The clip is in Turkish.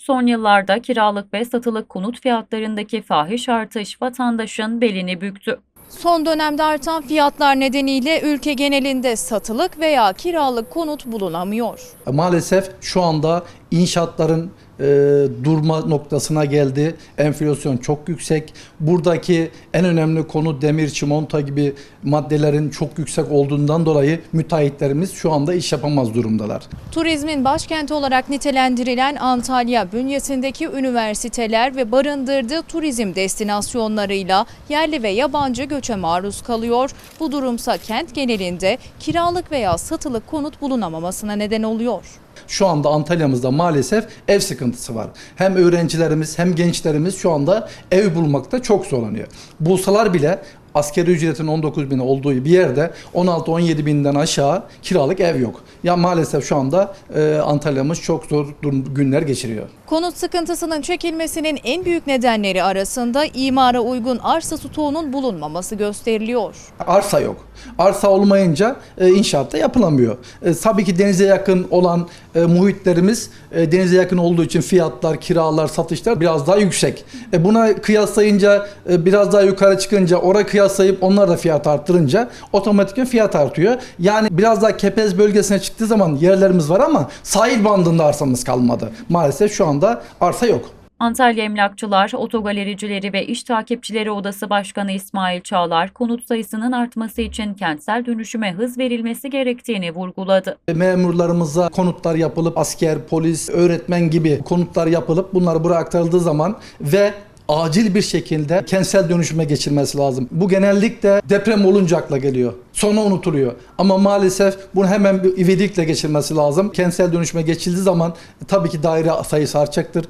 Son yıllarda kiralık ve satılık konut fiyatlarındaki fahiş artış vatandaşın belini büktü. Son dönemde artan fiyatlar nedeniyle ülke genelinde satılık veya kiralık konut bulunamıyor. Maalesef şu anda inşaatların e, durma noktasına geldi. Enflasyon çok yüksek. Buradaki en önemli konu demir, çimento gibi maddelerin çok yüksek olduğundan dolayı müteahhitlerimiz şu anda iş yapamaz durumdalar. Turizmin başkenti olarak nitelendirilen Antalya bünyesindeki üniversiteler ve barındırdığı turizm destinasyonlarıyla yerli ve yabancı göçe maruz kalıyor. Bu durumsa kent genelinde kiralık veya satılık konut bulunamamasına neden oluyor. Şu anda Antalya'mızda maalesef ev sıkıntısı var. Hem öğrencilerimiz hem gençlerimiz şu anda ev bulmakta çok zorlanıyor. Bulsalar bile askeri ücretin 19 bin olduğu bir yerde 16-17 binden aşağı kiralık ev yok. Ya maalesef şu anda e, Antalya'mız çok zor günler geçiriyor. Konut sıkıntısının çekilmesinin en büyük nedenleri arasında imara uygun arsa stoğunun bulunmaması gösteriliyor. Arsa yok. Arsa olmayınca e, inşaat da yapılamıyor. E, tabii ki denize yakın olan e, muhitlerimiz denize yakın olduğu için fiyatlar, kiralar, satışlar biraz daha yüksek. Buna kıyaslayınca biraz daha yukarı çıkınca oraya kıyaslayıp onlar da fiyat arttırınca otomatikman fiyat artıyor. Yani biraz daha Kepez bölgesine çıktığı zaman yerlerimiz var ama sahil bandında arsamız kalmadı. Maalesef şu anda arsa yok. Antalya Emlakçılar, Otogalericileri ve İş Takipçileri Odası Başkanı İsmail Çağlar, konut sayısının artması için kentsel dönüşüme hız verilmesi gerektiğini vurguladı. memurlarımıza konutlar yapılıp asker, polis, öğretmen gibi konutlar yapılıp bunlar buraya aktarıldığı zaman ve acil bir şekilde kentsel dönüşüme geçilmesi lazım. Bu genellikle deprem olunca akla geliyor. Sonra unutuluyor. Ama maalesef bunu hemen bir ivedilikle geçilmesi lazım. Kentsel dönüşüme geçildiği zaman tabii ki daire sayısı artacaktır.